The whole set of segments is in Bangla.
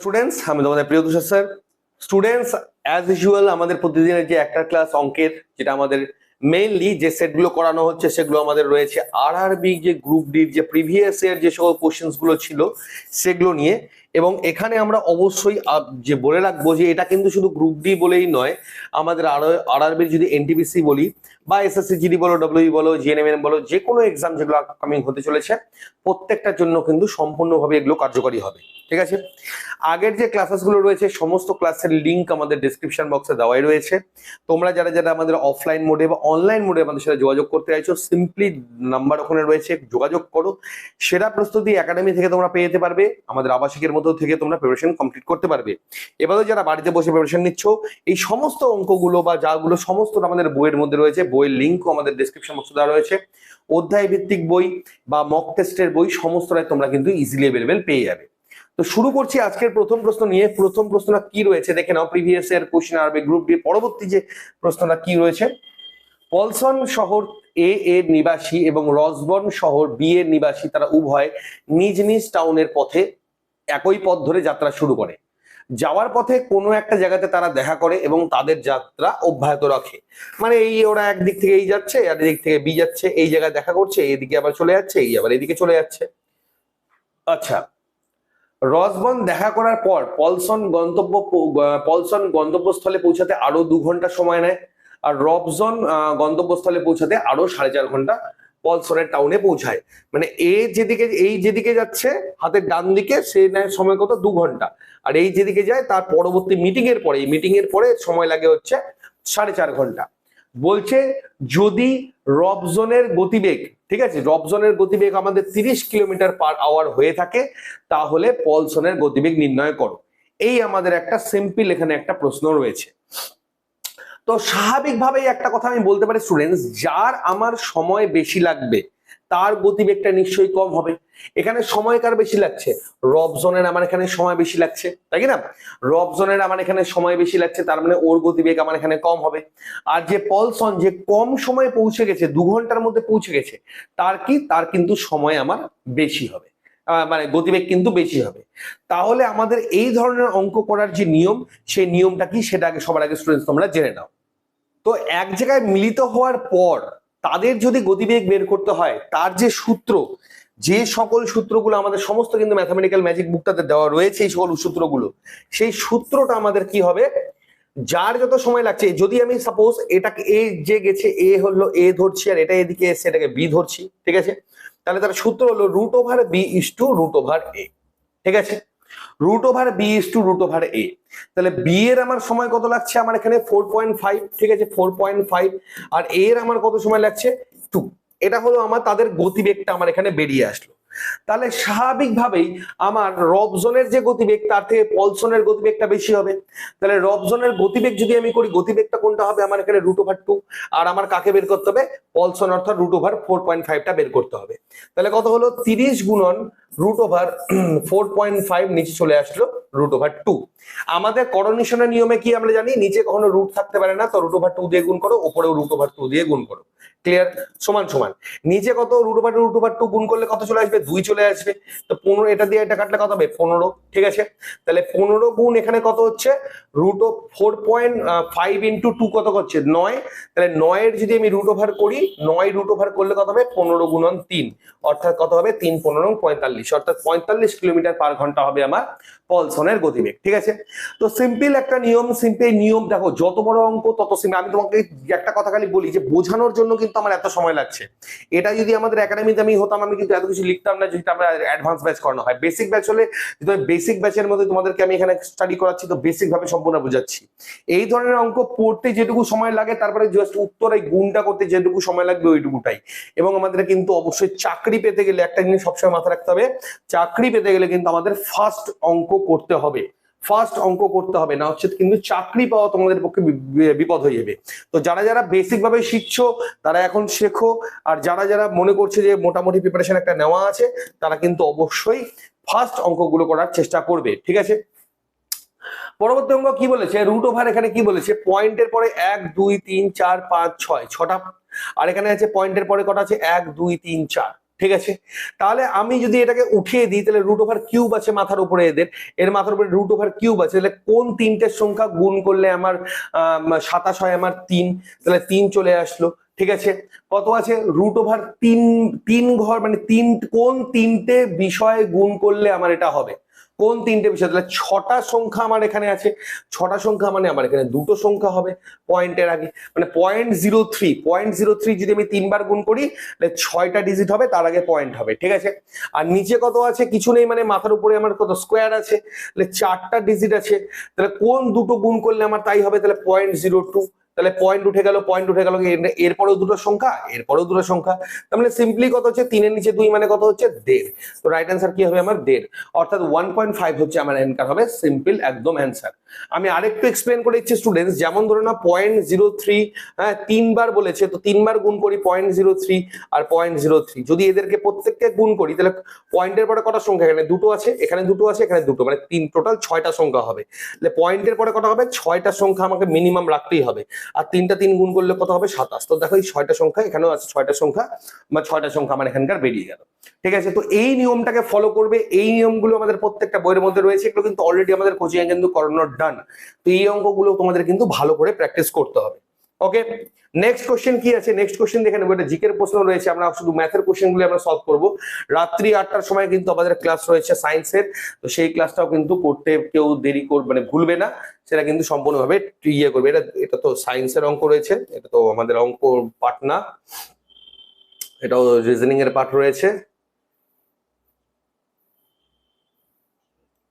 স্টুডেন্টস আমি তোমাদের প্রিয় Tushar sir. Students as usual আমাদের প্রতিদিনের যে একটা ক্লাস অঙ্কের, যেটা আমাদের মেইনলি যে সেটগুলো করানো হচ্ছে, সেগুলো আমাদের রয়েছে। আর যে গ্রুপ ডির যে প্রিভিয়াস ইয়ার যে সকল কোশ্চেন্সগুলো ছিল, সেগুলো নিয়ে এবং এখানে আমরা অবশ্যই যে বলে রাখব যে এটা কিন্তু শুধু গ্রুপ ডি বলেই নয়, আমাদের আর আর যদি এনটিপিসি বলি বা এসএসসি জিডি বলো ডব্লিউ বলো জিএনএমএন বলো, যে কোনো এক্সাম যেগুলো আপকামিং হতে চলেছে, প্রত্যেকটার জন্য কিন্তু সম্পূর্ণভাবে এগুলো কার্যকরী হবে, ঠিক আছে? আগের যে ক্লাসেসগুলো রয়েছে, সমস্ত ক্লাসের লিঙ্ক আমাদের ডিসক্রিপশন বক্সে দেওয়াই রয়েছে। তোমরা যারা যারা আমাদের অফলাইন মোডে বা অনলাইন মোডে আমাদের সাথে যোগাযোগ করতে চাইছো সিম্পলি নাম্বার ওখানে রয়েছে, যোগাযোগ করো। সেরা প্রস্তুতি একাডেমি থেকে তোমরা পেয়ে যেতে পারবে। আমাদের আবাসিকের মধ্যে থেকে তোমরা প্রিপারেশন কমপ্লিট করতে পারবে। এবারে যারা বাড়িতে বসে প্রিপারেশন নিচ্ছ, এই সমস্ত অঙ্কগুলো বা যাগুলো সমস্ত আমাদের বইয়ের মধ্যে রয়েছে, বইয়ের লিঙ্কও আমাদের ডিসক্রিপশন বক্সে দেওয়া রয়েছে। অধ্যায় ভিত্তিক বই বা মক টেস্টের বই সমস্তটাই তোমরা কিন্তু ইজিলি অ্যাভেলেবেল পেয়ে যাবে। তো শুরু করছি আজকের প্রথম প্রশ্ন নিয়ে। প্রথম প্রশ্নটা কি রয়েছে দেখে নাও প্রিভিয়াস ইয়ার কোশ্চেন আরবে গ্রুপ ডি পরবর্তী যে প্রশ্নটা কি রয়েছে? পলসন শহর এ এর নিবাসী এবং রসবর্ন শহর বি এর নিবাসী তারা উভয় নিজ নিজ টাউনের পথে একই পথ ধরে যাত্রা শুরু করে। যাওয়ার পথে কোনো একটা জায়গাতে তারা দেখা করে এবং তাদের যাত্রা অব্যাহত রাখে। মানে এই ওরা একদিক থেকে এই যাচ্ছে, আর এদিক থেকে বি যাচ্ছে, এই জায়গায় দেখা করছে, এদিকে আবার চলে যাচ্ছে, এই আবার এদিকে চলে যাচ্ছে। আচ্ছা রসবন দেখা করার পর পলসন গন্তব্য পলসন গন্তব্যস্থলে পৌঁছাতে আরও দু ঘণ্টা সময় নেয়, আর রবজন গন্তব্যস্থলে পৌঁছাতে আরও সাড়ে চার ঘণ্টা পলসনের টাউনে পৌঁছায়। মানে এ যেদিকে, এই যেদিকে যাচ্ছে, হাতের ডান দিকে সে নেয় সময় কত? দু ঘণ্টা। আর এই যেদিকে যায়, তার পরবর্তী মিটিং এর পরে, এই মিটিং এর পরে সময় লাগে হচ্ছে সাড়ে চার ঘণ্টা। বলছে, যদি রবজনের গতিবেগ, ঠিক আছে? রবজনের গতিবেগ আমাদের তিরিশ কিলোমিটার পার আওয়ার হয়ে থাকে, তাহলে পলসনের গতিবেগ নির্ণয় করো। এই আমাদের একটা সিম্পল এখানে একটা প্রশ্ন রয়েছে। তো স্বাভাবিকভাবেই একটা কথা আমি বলতে পারি স্টুডেন্টস যার আমার সময় বেশি লাগবে, তার গতিবেগটা নিশ্চয়ই কম হবে। এখানে সময় কার বেশি লাগছে? রবজনের আমার এখানে সময় বেশি লাগছে, তাই না? রবজনের আমার এখানে সময় বেশি লাগছে, তার মানে ওর গতিবেগ আমার এখানে কম হবে। আর যে পলসন, যে কম সময়ে পৌঁছে গেছে, দু ঘণ্টার মধ্যে পৌঁছে গেছে, তার কি? তার কিন্তু সময় আমার বেশি হবে। মানে গতিবেগ কিন্তু বেশি হবে। তাহলে আমাদের এই ধরনের অঙ্ক করার যে নিয়ম, সেই নিয়মটা কি? সেটা আগে সবার আগে স্টুডেন্টস তোমরা জেনে নাও। তো এক জায়গায় মিলিত হওয়ার পর তাদের যদি গতিবেগ বের করতে হয়, তার যে সূত্র, যে সকল সূত্রগুলো আমাদের সমস্ত কিন্তু ম্যাথামেটিক্যাল ম্যাজিক বুকটাতে দেওয়া রয়েছে এই সকল সূত্রগুলো, সেই সূত্রটা আমাদের কি হবে? যার যত সময় লাগছে, যদি আমি সাপোজ এটাকে এ যে গেছে এ হলো এ ধরছি আর এটা এদিকে এসে এটাকে বি ধরছি, ঠিক আছে? তাহলে তার সূত্র হলো root over B is two root over A ঠিক আছে? Root over B is two root over A তাহলে বি এর আমার সময় কত লাগছে? আমার এখানে ফোর পয়েন্ট ফাইভ ঠিক আছে? ফোর পয়েন্ট ফাইভ আর এ এর আমার কত সময় লাগছে? টু এটা হলো আমার তাদের গতিবেগটা আমার এখানে বেরিয়ে আসলো। তাহলে স্বাভাবিকভাবেই আমার রবজনের যে গতিবেগ, তার থেকে পলসনের গতিবেগটা বেশি হবে। তাহলে রবজনের গতিবেগ যদি আমি করি, গতিবেগটা কোনটা হবে? আমার এখানে রুট ওভার টু আর আমার কাকে বের করতে হবে? পলসন অর্থাৎ রুট ওভার ফোর পয়েন্ট ফাইভটা বের করতে হবে। তাহলে কত হলো? তিরিশ গুণন root over four point five নিচে চলে আসলো রুট ওভার টু আমাদের করণীশনের নিয়মে কি আমরা জানি? নিচে কখনো রুট থাকতে পারে না, তো রুট ওভার টু দিয়ে গুণ করো, উপরেও রুট ওভার টু দিয়ে গুণ করো। ক্লিয়ার সমান সমান। নিচে কত root over root over two গুণ করলে কত চলে আসবে? দুই চলে আসবে। তো পনেরো, এটা দিয়ে এটা কাটলে কত হবে? পনেরো, ঠিক আছে? তাহলে পনেরো গুণ এখানে কত হচ্ছে? রুট ও four point five into two কত করছে? নয়। তাহলে নয়ের যদি আমি রুট ওভার করি, নয় রুট ওভার করলে কত হবে? পনেরো গুণন তিন। অর্থাৎ কত হবে? তিন, পনেরো, পঁয়তাল্লিশ। অর্থাৎ পঁয়তাল্লিশ কিলোমিটার পার ঘণ্টা হবে আমার পলসনের গতিবেগ, ঠিক আছে? তো সিম্পল একটা নিয়ম সিম্পল নিয়ম, দেখো, যত বড় অঙ্ক, তত সিম্পল আমি তোমাকে একটা কথা খালি বলি যে, বোঝানোর জন্য কিন্তু আমার এত সময় লাগছে। এটা যদি আমাদের একাডেমিতে আমি হতাম, আমি কিন্তু এত কিছু লিখতাম না, যেটা আমরা অ্যাডভান্স ব্যাচ করানো হয়। বেসিক ব্যাচ হলে, যদি বেসিক ব্যাচের মধ্যে তোমাদেরকে আমি এখানে স্টাডি করাচ্ছি, তো বেসিক ভাবে সম্পূর্ণ বোঝাচ্ছি। এই ধরনের অঙ্ক পড়তে যেটুকু সময় লাগে, তারপরে জাস্ট উত্তর এই গুণটা করতে যেটুকু সময় লাগবে, ওইটুকুটাই। এবং আমাদের কিন্তু অবশ্যই চাকরি পেতে গেলে একটা জিনিস সবসময় মাথায় রাখতে হবে চাকরি পেতে গেলে কিন্তু আমাদের ফার্স্ট অঙ্ক করতে হবে। ফার্স্ট অঙ্ক করতে হবে, না হচ্ছে কিন্তু চাকরি পাওয়া তোমাদের পক্ষে বিপদ হয়ে যাবে। তো যারা যারা বেসিক ভাবে শিখছো, তারা এখন শেখো, আর যারা যারা মনে করছে যে মোটামুটি প্রিপারেশন একটা নেওয়া আছে, তারা কিন্তু অবশ্যই ফার্স্ট অঙ্কগুলো করার চেষ্টা করবে, ঠিক আছে? পরবর্তী অঙ্ক কি বলেছে? রুট ওভার এখানে কি বলেছে? পয়েন্টের পরে এক, দুই, তিন, চার, পাঁচ, ছয়, ছটা। আর এখানে আছে পয়েন্টের পরে কটা আছে? এক, দুই, তিন, চার। ঠিক আছে? তাহলে আমি যদি এটাকে উঠিয়ে দিই, তাহলে রুট ওভার কিউব আছে মাথার উপরে এদের। এর মাথার উপরে রুট ওভার কিউব আছে, তাহলে কোন তিনটের সংখ্যা গুণ করলে আমার সাতাশ হয় আমার তিন? তাহলে তিন চলে আসলো, ঠিক আছে? কত আছে? রুট ওভার তিন তিন ঘর মানে তিন, কোন তিনটে বিষয় গুণ করলে আমার এটা হবে? কোন তিনটে বিষয়? তাহলে ছটা সংখ্যা আমার এখানে আছে। ছটা সংখ্যা মানে আমার এখানে দুটো সংখ্যা হবে পয়েন্টের আগে। মানে point zero three point zero three যদি আমি তিনবার গুণ করি, তাহলে ছয়টা ডিজিট হবে, তার আগে পয়েন্ট হবে, ঠিক আছে? আর নিচে কত আছে? কিছু নেই মানে মাথার উপরে আমার কত স্কোয়ার আছে? তাহলে চারটা ডিজিট আছে। তাহলে কোন দুটো গুণ করলে আমার তাই হবে? তাহলে পয়েন্ট জিরো টু তাহলে পয়েন্ট উঠে গেল পয়েন্ট উঠে গেল এরপরেও দুটো সংখ্যা, এরপরেও দুটো সংখ্যা। তার মানে সিম্পলি কত হচ্ছে? তিনের নিচে দুই মানে কত হচ্ছে? দেড়। তো রাইট অ্যান্সার কি হবে আমার? দেড়। অর্থাৎ ওয়ান পয়েন্ট ফাইভ হচ্ছে আমার অ্যান্সার হবে সিম্পল একদম অ্যান্সার আমি আরেকটু এক্সপ্লেন করে দিচ্ছি স্টুডেন্টস যেমন ধরো না পয়েন্ট জিরো থ্রি হ্যাঁ তিনবার বলেছে, তো তিনবার গুণ করি পয়েন্ট জিরো থ্রি আর পয়েন্ট জিরো থ্রি যদি এদেরকে প্রত্যেককে গুণ করি, তাহলে পয়েন্টের পরে কটা সংখ্যা? এখানে দুটো আছে, এখানে দুটো আছে, এখানে দুটো। মানে তিন টোটাল ছয়টা সংখ্যা হবে। তাহলে পয়েন্টের পরে কটা হবে? ছয়টা সংখ্যা আমাকে মিনিমাম রাখতেই হবে। আর তিনটা তিন গুণ করলে কত হবে? সাতাশ। তো দেখো এই ছয়টা সংখ্যা, এখানেও আছে ছয়টা সংখ্যা, বা ছয়টা সংখ্যা আমার এখানকার বেরিয়ে গেল। ঠিক আছে? তো এই নিয়মটাকে ফলো করবে। এই নিয়মগুলো আমাদের প্রত্যেকটা বইয়ের মধ্যে রয়েছে। এগুলো কিন্তু অলরেডি আমাদের কোচিং কিন্তু করানোর ডান তো এই অঙ্কগুলো তোমাদের কিন্তু ভালো করে প্র্যাকটিস করতে হবে। ওকে নেক্সট কোশ্চেন কি আছে? নেক্সট কোশ্চেন দেখে নেব। এটা জিকের প্রশ্ন রয়েছে। আমরা শুধু ম্যাথের কোশ্চেনগুলো আমরা সলভ করব। রাত্রি আটটার সময় কিন্তু আমাদের ক্লাস রয়েছে সায়েন্সের তো সেই ক্লাসটাও কিন্তু করতে কেউ দেরি করবে মানে ভুলবে না। সেটা কিন্তু সম্পূর্ণভাবে ইয়ে করবে। এটা এটা তো সায়েন্সের অঙ্ক রয়েছে। এটা তো আমাদের অঙ্ক পাঠ না। এটাও রিজনিং এর পাঠ রয়েছে।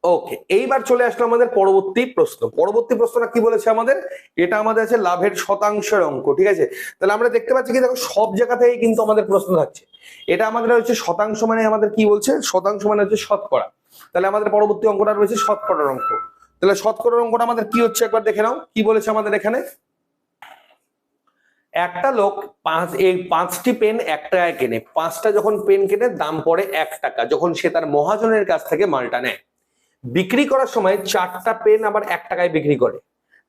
ওকে এইবার চলে আসলো আমাদের পরবর্তী প্রশ্ন। পরবর্তী প্রশ্নটা কি বলেছে আমাদের? এটা আমাদের আছে লাভের শতাংশের অঙ্ক, ঠিক আছে? তাহলে আমরা দেখতে পাচ্ছি কি দেখো, সব জায়গা থেকেই কিন্তু আমাদের প্রশ্ন থাকছে। এটা আমাদের হচ্ছে শতাংশ মানে আমাদের কি বলছে? শতাংশ মানে হচ্ছে শতকরা। তাহলে আমাদের পরবর্তী অঙ্কটা রয়েছে শতকরার অঙ্ক। তাহলে শতকরার অঙ্কটা আমাদের কি হচ্ছে একবার দেখে নাও, কি বলেছে আমাদের এখানে? একটা লোক পাঁচ, এই পাঁচটি পেন এক টাকায় কেনে। পাঁচটা যখন পেন কেনে, দাম পড়ে এক টাকা, যখন সে তার মহাজনের কাছ থেকে মালটা নেয়। বিক্রি করার সময় চারটা পেন আবার এক টাকায় বিক্রি করে।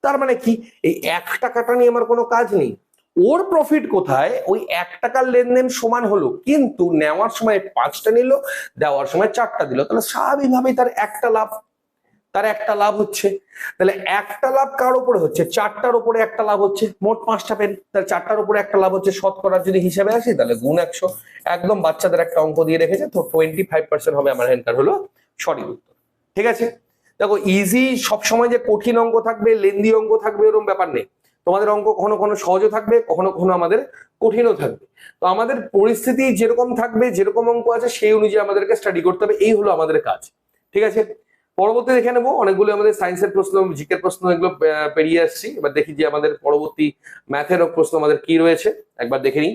তার মানে কি? এই এক টাকাটা নিয়ে আমার কোনো কাজ নেই। ওর প্রফিট কোথায়? ওই এক টাকার লেনদেন সমান হলো, কিন্তু নেওয়ার সময় পাঁচটা নিল, দেওয়ার সময় চারটা দিল। তাহলে স্বাভাবিকভাবেই তার একটা লাভ। তার একটা লাভ হচ্ছে। তাহলে একটা লাভ কার উপরে হচ্ছে? চারটার উপরে একটা লাভ হচ্ছে। মোট পাঁচটা পেন। তাহলে চারটার উপরে একটা লাভ হচ্ছে। শতকরার যদি হিসাবে আসি, তাহলে গুণ একশো। একদম বাচ্চাদের একটা অঙ্ক দিয়ে রেখেছে। তো টোয়েন্টি ফাইভ পার্সেন্ট হবে আমার অ্যান্সার হলো সঠিক উত্তর। ঠিক আছে? দেখো ইজি সবসময় যে কঠিন অঙ্ক থাকবে লেন্দি অঙ্ক থাকবে, এরকম ব্যাপার নেই। তোমাদের অঙ্ক কখনো কখনো সহজও থাকবে, কখনো কখনো আমাদের কঠিনও থাকবে। তো আমাদের পরিস্থিতি যেরকম থাকবে, যেরকম অঙ্ক আছে, সেই অনুযায়ী আমাদেরকে স্টাডি করতে হবে। এই হলো আমাদের কাজ। ঠিক আছে? পরবর্তী দেখে নেব। অনেকগুলো আমাদের সায়েন্সের প্রশ্ন জিকের প্রশ্ন এগুলো পেরিয়ে আসছি। এবার দেখি যে আমাদের পরবর্তী ম্যাথের প্রশ্ন আমাদের কি রয়েছে। একবার দেখে নিই।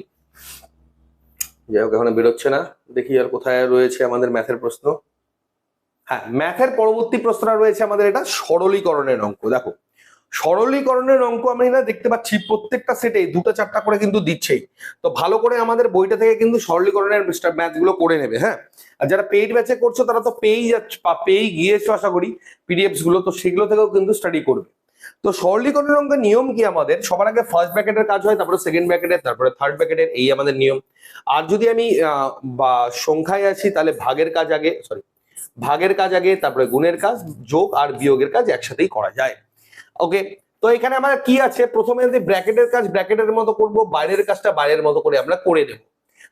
যাই হোক, এখনও বেরোচ্ছে না। দেখি আর কোথায় রয়েছে আমাদের ম্যাথের প্রশ্ন। হ্যাঁ ম্যাথের পরবর্তী প্রশ্ন রয়েছে আমাদের এটা সরলীকরণের অঙ্ক। দেখো, সরলীকরণের অঙ্ক আমি না দেখতে পাচ্ছি প্রত্যেকটা সেটে দুটো চারটা করে কিন্তু দিচ্ছেই। তো ভালো করে আমাদের বইটা থেকে কিন্তু সরলীকরণের ম্যাথগুলো করে নেবে হ্যাঁ? আর যারা পেইড ব্যাচে করছ, তারা তো পেয়েই যাচ্ছে পেয়েই গিয়েছো আশা করি পিডিএফসগুলো, তো সেগুলো থেকেও কিন্তু স্টাডি করবে। তো সরলীকরণের অঙ্কের নিয়ম কি আমাদের? সবার আগে ফার্স্ট ব্যাকেটের কাজ হয়, তারপরে সেকেন্ড ব্যাকেটের তারপরে থার্ড ব্যাকেটের এই আমাদের নিয়ম। আর যদি আমি বা সংখ্যায় আছি, তাহলে ভাগের কাজ আগে সরি ভাগের কাজ আগে, তারপরে গুণের কাজ, যোগ আর বিয়োগের কাজ একসাথেই করা যায়। ওকে তো এখানে আমার কি আছে? প্রথমে যদি ব্র্যাকেটের কাজ ব্র্যাকেটের মতো করব, বাইরের কাজটা বাইরের মতো করে আমরা করে দেব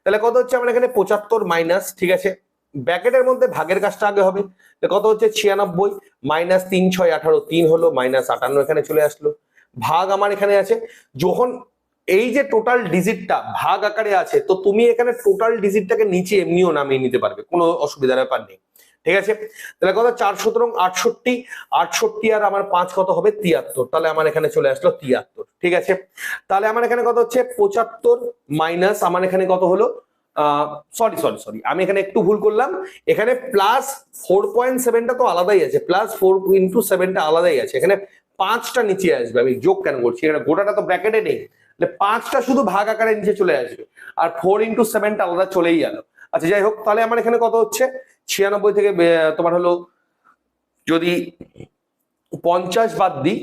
তাহলে কত হচ্ছে? আমরা এখানে পঁচাত্তর মাইনাস ঠিক আছে? ব্র্যাকেটের মধ্যে ভাগের কাজটা আগে হবে। কত হচ্ছে? ছিয়ানব্বই মাইনাস তিন, ছয়, আঠারো, তিন হলো মাইনাস আটান্ন এখানে চলে আসলো। ভাগ আমার এখানে আছে। যখন এই যে টোটাল ডিজিটটা ভাগ আকারে আছে, তো তুমি এখানে টোটাল ডিজিটটাকে নিচে এমনিও নামিয়ে নিতে পারবে। কোনো অসুবিধার ব্যাপার নেই। ঠিক আছে? তাহলে কত? চার সুতরাং আটষট্টি। আটষট্টি আর আমার পাঁচ কত হবে? তিয়াত্তর। তাহলে আমার এখানে চলে আসলো তিয়াত্তর। ঠিক আছে? তাহলে আমার এখানে কত হচ্ছে? পঁচাত্তর মাইনাস আমার এখানে কত হলো? সরি সরি সরি আমি এখানে একটু ভুল করলাম। এখানে প্লাস ফোর পয়েন্ট সেভেনটা তো আলাদাই আছে। প্লাস ফোর ইন্টু সেভেনটা আলাদাই আছে। এখানে পাঁচটা নিচে আসবে। আমি যোগ কেন করছি? এখানে গোটাটা তো ব্র্যাকেটে নেই। পাঁচটা শুধু ভাগ আকারে নিচে চলে আসবে। আর ফোর ইন্টু সেভেনটা আলাদা চলেই গেল। আচ্ছা যাই হোক, তাহলে আমার এখানে কত হচ্ছে? ছিয়ানব্বই থেকে তোমার হলো যদি পঞ্চাশ বাদ দিই,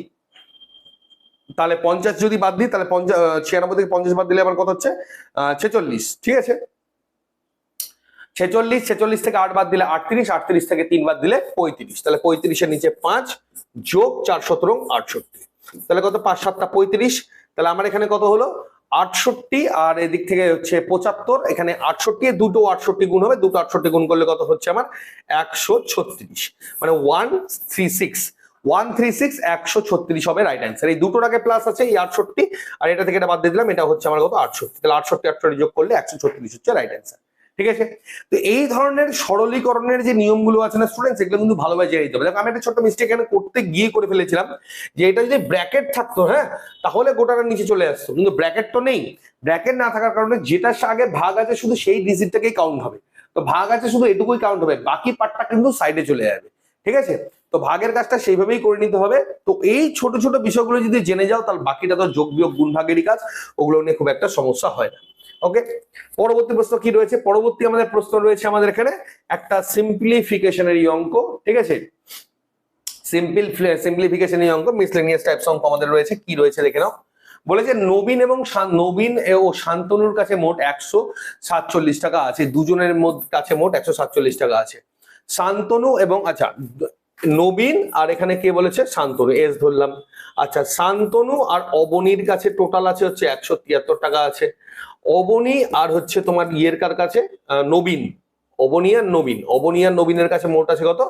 তাহলে পঞ্চাশ যদি বাদ দিই, তাহলে পঞ্চাশ ছিয়ানব্বই থেকে পঞ্চাশ বাদ দিলে আমার কত হচ্ছে? ছেচল্লিশ, ঠিক আছে? ছেচল্লিশ ছেচল্লিশ থেকে আট বাদ দিলে আটত্রিশ আটত্রিশ থেকে তিন বাদ দিলে পঁয়ত্রিশ, তাহলে পঁয়ত্রিশের নিচে পাঁচ যোগ চার সতেরো, আটষট্টি, তাহলে কত? পাঁচ সাতটা পঁয়ত্রিশ, তাহলে আমার এখানে কত হলো? আটষট্টি, আর এদিক থেকে হচ্ছে পঁচাত্তর, এখানে আটষট্টি, দুটো আটষট্টি গুণ হবে, দুটো আটষট্টি গুণ করলে কত হচ্ছে আমার? একশো ছত্রিশ। মানে one three six one three six একশো ছত্রিশ হবে রাইট অ্যান্সার এই দুটোর আগে প্লাস আছে, এই আটষট্টি, আর এটা থেকে এটা বাদ দিয়ে দিলাম, এটা হচ্ছে আমার কত? আটষট্টি। তাহলে আটষট্টি আটষট্টি যোগ করলে একশো ছত্রিশ হচ্ছে রাইট অ্যান্সার ঠিক আছে? তো এই ধরনের সরলীকরণের যে নিয়মগুলো আছে না স্টুডেন্টস এগুলো কিন্তু ভালোভাবে জেনে দিতে হবে। দেখো, আমি একটা ছোট্ট মিস্টেক এখানে করতে গিয়ে করে ফেলেছিলাম যে এটা যদি ব্র্যাকেট থাকতো হ্যাঁ তাহলে গোটাটা নিচে চলে আসতো। কিন্তু ব্র্যাকেট তো নেই। ব্র্যাকেট না থাকার কারণে যেটার আগে ভাগ আছে শুধু সেই ডিজিটটাকেই কাউন্ট হবে। তো ভাগ আছে শুধু এটুকুই কাউন্ট হবে, বাকি পার্টটা কিন্তু সাইডে চলে যাবে। ঠিক আছে? তো ভাগের কাজটা সেইভাবেই করে নিতে হবে। তো এই ছোট ছোট বিষয়গুলো যদি জেনে যাও, তাহলে বাকিটা তো যোগ বিয়োগ, গুণ ভাগেরই কাজ। ওগুলো নিয়ে খুব একটা সমস্যা হয় না। ওকে পরবর্তী প্রশ্ন কি রয়েছে? পরবর্তী আমাদের প্রশ্ন রয়েছে আমাদের এখানে একটা সিম্পলিফিকেশনের অঙ্ক, ঠিক আছে? সিম্পল সিম্পলিফিকেশন অঙ্ক মিসলেনিয়াস টাইপস অঙ্ক আমাদের রয়েছে। কি রয়েছে দেখে নাও। বলেছে, নবীন এবং নবীন ও শান্তনুর কাছে মোট একশো সাতচল্লিশ টাকা আছে। দুজনের কাছে মোট একশো সাতচল্লিশ টাকা আছে। শান্তনু এবং আচ্ছা নবীন আর এখানে কে বলেছে? শান্তনু। এস ধরলাম। আচ্ছা শান্তনু আর অবনীর কাছে টোটাল আছে হচ্ছে একশো তিয়াত্তর টাকা আছে। অবনী আর হচ্ছে তোমার ইয়ের কার কাছে? নবীন। অবনী আর নবীন। অবনী আর নবীনের কাছে মোট আছে কত?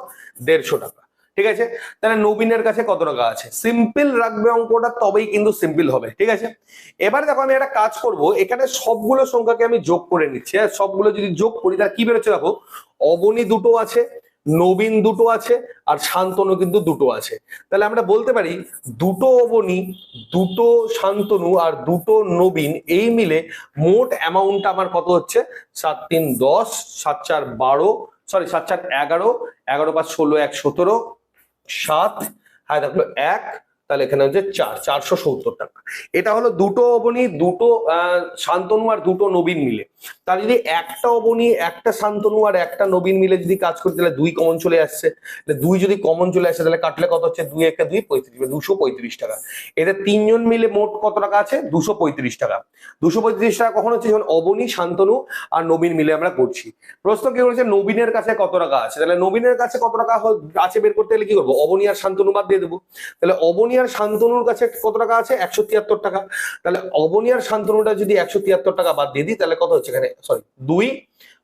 দেড়শো টাকা। ঠিক আছে? তাহলে নবীনের কাছে কত টাকা আছে? সিম্পল রাখবে অঙ্কটা, তবেই কিন্তু সিম্পল হবে। ঠিক আছে? এবার দেখো, আমি একটা কাজ করব। এখানে সবগুলো সংখ্যাকে আমি যোগ করে নিচ্ছি। হ্যাঁ সবগুলো যদি যোগ করি, তাহলে কি বেরোচ্ছে দেখো? অবনী দুটো আছে নবীন দুটো আছে আর শান্তনু কিন্তু দুটো আছে। তাহলে আমরা বলতে পারি দুটো অবনী, দুটো শান্তনু আর দুটো নবীন এই মিলে মোট অ্যামাউন্ট আমার কত হচ্ছে? সাত তিন দশ, সাত চার বারো সরি সাত চার এগারো এগারো পাঁচ ষোলো, এক সতেরো, সাত হ্যাঁ থাকল এক তাহলে এখানে হচ্ছে চার, চারশো সত্তর টাকা। এটা হলো দুটো অবনী, দুটো শান্তনু আর দুটো নবীন মিলে। তাহলে যদি একটা অবনী, একটা শান্তনু আর একটা নবীন মিলে যদি কাজ করতে তাহলে দুই কমন চলে আসছে। দুই যদি কমন চলে আসে, তাহলে কাটলে কত হচ্ছে? দুই একটা দুই পঁয়ত্রিশ দুশো পঁয়ত্রিশ টাকা। এদের তিনজন মিলে মোট কত টাকা আছে? দুশো পঁয়ত্রিশ টাকা। দুশো পঁয়ত্রিশ টাকা কখন হচ্ছে? যখন অবনী, শান্তনু আর নবীন মিলে আমরা করছি। প্রশ্ন কি করেছে? নবীনের কাছে কত টাকা আছে? তাহলে নবীনের কাছে কত টাকা আছে বের করতে গেলে কি করব? অবনী আর শান্তনু বাদ দিয়ে দেবো। তাহলে অবনী আর শান্তনুর কাছে কত টাকা আছে? একশো তিয়াত্তর টাকা। তাহলে অবনী আর শান্তনুটা যদি একশো তিয়াত্তর টাকা বাদ দিয়ে দিই, তাহলে কত হচ্ছে এখানে? সরি দুই।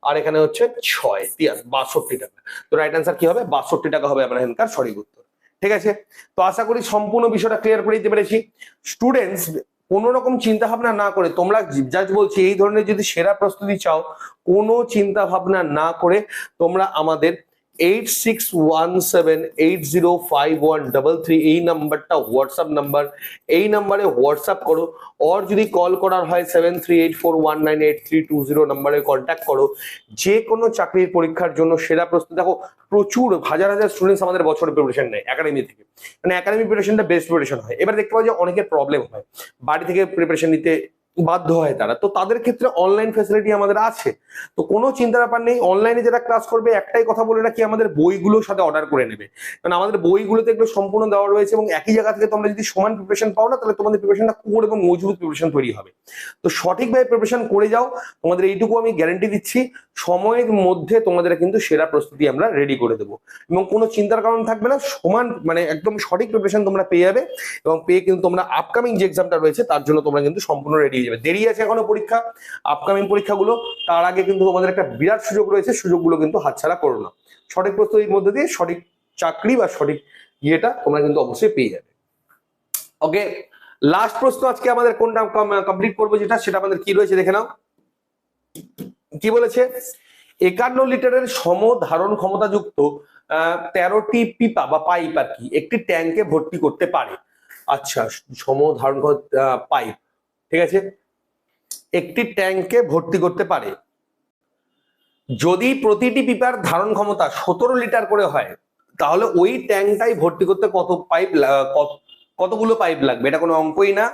আর এখানে হচ্ছে ছয়। তিয়ার বাষট্টি টাকা। তো রাইট অ্যান্সার কি হবে? বাষট্টি টাকা হবে আমার এখানকার সঠিক উত্তর। ঠিক আছে? তো আশা করি সম্পূর্ণ বিষয়টা ক্লিয়ার করে দিতে পেরেছি। স্টুডেন্টস কোনো রকম চিন্তা ভাবনা না করে, তোমরা জাজ বলছি, এই ধরনের যদি সেরা প্রস্তুতি চাও, কোনো চিন্তা ভাবনা না করে তোমরা আমাদের eight six one seven eight zero five one three এই নাম্বারটা হোয়াটসঅ্যাপ এই নাম্বারে হোয়াটসঅ্যাপ করো। অর যদি কল হয় seven three eight four one nine eight three two zero নাম্বারে করো। যে কোনো চাকরির পরীক্ষার জন্য সেরা প্রস্তুতি। দেখো, প্রচুর, হাজার হাজার স্টুডেন্টস আমাদের বছরে প্রিপারেশন নেয় একাডেমি থেকে। মানে একাডেমি প্রিপারেশনটা বেস্ট প্রিপারেশন হয়। এবার দেখতে পাওয়া যে অনেকের প্রবলেম হয়। বাড়ি থেকে প্রিপারেশন নিতে বাধ্য হয় তারা। তো তাদের ক্ষেত্রে অনলাইন ফ্যাসিলিটি আমাদের আছে। তো কোনো চিন্তা ব্যাপার নেই অনলাইনে যারা ক্লাস করবে, একটাই কথা বলে রাখি, আমাদের বইগুলোর সাথে অর্ডার করে নেবে। কারণ আমাদের বইগুলোতে এগুলো সম্পূর্ণ দেওয়া রয়েছে এবং একই জায়গা থেকে তোমরা যদি সমান প্রিপারেশন পাও না, তাহলে তোমাদের প্রিপারেশনটা কোর এবং মজবুত প্রিপারেশন তৈরি হবে। তো সঠিকভাবে প্রিপারেশন করে যাও, তোমাদের এইটুকু আমি গ্যারান্টি দিচ্ছি, সময়ের মধ্যে তোমাদের কিন্তু সেরা প্রস্তুতি আমরা রেডি করে দেবো। এবং কোনো চিন্তার কারণ থাকবে না, সমান মানে একদম সঠিক প্রিপারেশন তোমরা পেয়ে যাবে এবং পেয়ে কিন্তু তোমরা আপকামিং যে এক্সামটা রয়েছে, তার জন্য তোমরা কিন্তু সম্পূর্ণ রেডি যাবে। দেরি আছে এখনও পরীক্ষা আপকামিং পরীক্ষাগুলো, তার আগে কিন্তু তোমাদের একটা বিরাট সুযোগ রয়েছে, সুযোগগুলো কিন্তু হাতছাড়া করো না। সঠিক প্রস্তুতির মধ্যে দিয়ে সঠিক চাকরি বা সঠিক ইয়েটা তোমরা কিন্তু অবশ্যই পেয়ে যাবে। ওকে লাস্ট প্রশ্ন আজকে আমাদের কোনটা কমপ্লিট করব যেটা, সেটা আমাদের কি রয়েছে দেখে নাও। কি বলেছে? একান্ন লিটারের সম ধারণ ক্ষমতাযুক্ত তেরোটি পিপা বা পাইপ আর কি, একটি ট্যাঙ্কে ভর্তি করতে পারে। আচ্ছা সম ধারণ পাইপ। ঠিক আছে? একটি ট্যাঙ্কে ভর্তি করতে পারে। যদি প্রতিটি পিপার ধারণ ক্ষমতা সতেরো লিটার করে হয়, তাহলে ওই ট্যাঙ্কটাই ভর্তি করতে কত পাইপ কতগুলো পাইপ লাগবে? এটা কোনো অঙ্কই না।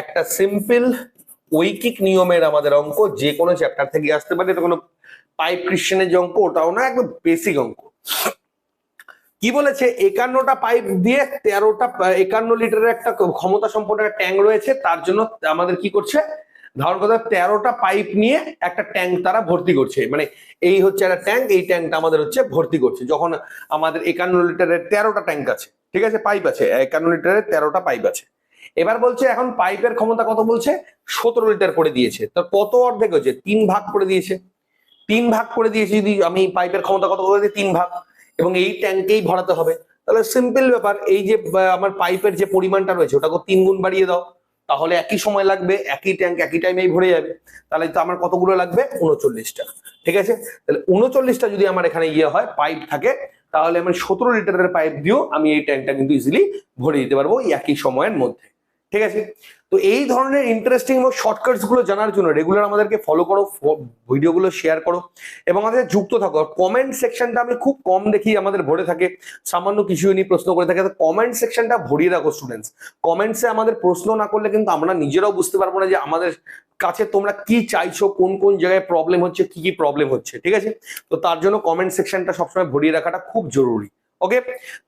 একটা সিম্পল ঐকিক নিয়মের আমাদের অঙ্ক, যে কোনো চ্যাপ্টার থেকে আসতে পারে। এটা কোনো পাইপ ক্রিশ্চিয়ানের যে অঙ্ক, ওটাও না, একদম বেসিক অঙ্ক। কি বলেছে? একান্নটা পাইপ দিয়ে তেরোটা, একান্ন লিটারের একটা ক্ষমতা সম্পন্ন একটা ট্যাঙ্ক রয়েছে, তার জন্য আমাদের কি করছে? ধারণ কথা তেরোটা পাইপ নিয়ে একটা ট্যাঙ্ক তারা ভর্তি করছে। মানে এই হচ্ছে একটা ট্যাঙ্ক এই ট্যাঙ্কটা আমাদের হচ্ছে ভর্তি করছে। যখন আমাদের একান্ন লিটারের তেরোটা ট্যাঙ্ক আছে, ঠিক আছে? পাইপ আছে, একান্ন লিটারের তেরোটা পাইপ আছে। এবার বলছে এখন পাইপের ক্ষমতা কত বলছে? সতেরো লিটার করে দিয়েছে। তো কত অর্ধেক হয়েছে? তিন ভাগ করে দিয়েছে। তিন ভাগ করে দিয়েছে যদি আমি পাইপের ক্ষমতা কত করে তিন ভাগ। এবং এই ট্যাঙ্কেই ভরাতে হবে। তাহলে সিম্পল ব্যাপার, এই যে আমার পাইপের যে পরিমাণটা রয়েছে, ওটাকে তিন গুণ বাড়িয়ে দাও। তাহলে একই সময় লাগবে, একই ট্যাঙ্ক একই টাইমেই ভরে যাবে। তাহলে তো আমার কতগুলো লাগবে? উনচল্লিশটা। ঠিক আছে? তাহলে উনচল্লিশটা যদি আমার এখানে ইয়ে হয় পাইপ থাকে, তাহলে আমি সতেরো লিটারের পাইপ দিয়েও আমি এই ট্যাঙ্কটা কিন্তু ইজিলি ভরে দিতে পারব একই সময়ের মধ্যে। ঠিক আছে? তো এই ধরনের ইন্টারেস্টিং এবং শর্টকাটসগুলো জানার জন্য রেগুলার আমাদেরকে ফলো করো ভিডিওগুলো শেয়ার করো এবং আমাদের যুক্ত থাকো। কমেন্ট সেকশনটা আমি খুব কম দেখি, আমাদের ভরে থাকে। সামান্য কিছু নিয়ে প্রশ্ন করে থাকে। কমেন্ট সেকশনটা ভরিয়ে রাখো স্টুডেন্টস কমেন্টসে আমাদের প্রশ্ন না করলে কিন্তু আমরা নিজেরাও বুঝতে পারব না যে আমাদের কাছে তোমরা কি চাইছো, কোন কোন জায়গায় প্রবলেম হচ্ছে, কি কি প্রবলেম হচ্ছে, ঠিক আছে? তো তার জন্য কমেন্ট সেকশনটা সবসময় ভরিয়ে রাখাটা খুব জরুরি। ওকে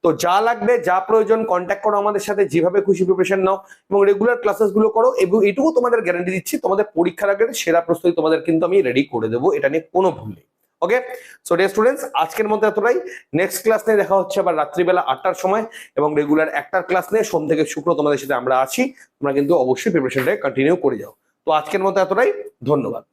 তো যা লাগবে, যা প্রয়োজন কন্ট্যাক্ট করো আমাদের সাথে, যেভাবে খুশি প্রিপারেশন নাও এবং রেগুলার ক্লাসেসগুলো করো এবং এটুকু তোমাদের গ্যারান্টি দিচ্ছি, তোমাদের পরীক্ষার আগে সেরা প্রস্তুতি তোমাদের কিন্তু আমি রেডি করে দেবো, এটা নিয়ে কোনো ভুল নেই। ওকে সো ডিয়ার স্টুডেন্টস আজকের মতো এতটাই। নেক্সট ক্লাস নিয়ে দেখা হচ্ছে আবার রাত্রিবেলা আটটার সময় এবং রেগুলার একটার ক্লাস নিয়ে। সোম থেকে শুক্র তোমাদের সাথে আমরা আছি, তোমরা কিন্তু অবশ্যই প্রিপারেশনটা কন্টিনিউ করে যাও। তো আজকের মতো এতটাই, ধন্যবাদ।